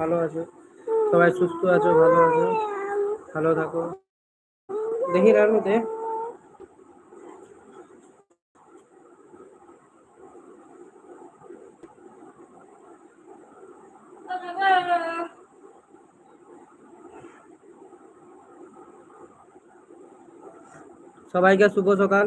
ভালো আছো? সবাই সুস্থ আছো, ভালো আছো? ভালো থাকো। দেখি রানু দে সবাইকে শুভ সকাল।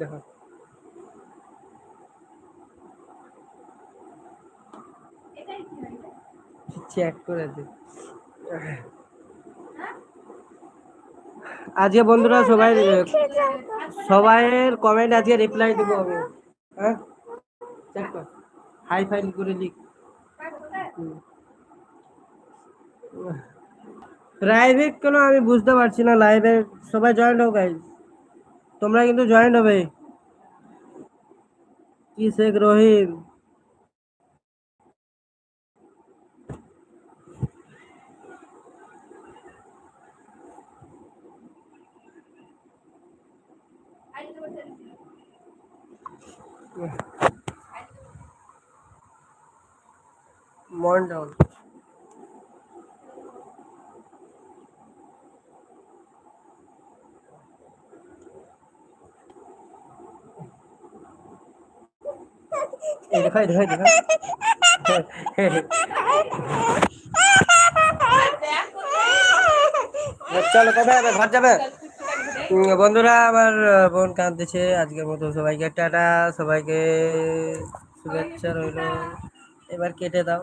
দেখো। চেক করে দে। আজকে বন্ধুরা সবাই, সবাইয়ের কমেন্ট আজকে রিপ্লাই দিব আমি। হ্যাঁ? হাই ফাইল করে লিখ। লাইভে কেন আমি বুঝতে পারছি না লাইভে সবাই জয়েন্ট হও গাইজ তোমরা কিন্তু জয়েন্ট হবে কি শেখ রহিম মর্ন ডাউন এই যাবে ঘর যাবে? বন্ধুরা, আমার বোন কাঁদতেছে আজকের মতো সবাইকে টাটা, সবাইকে শুভেচ্ছা রইল। এবার কেটে দাও।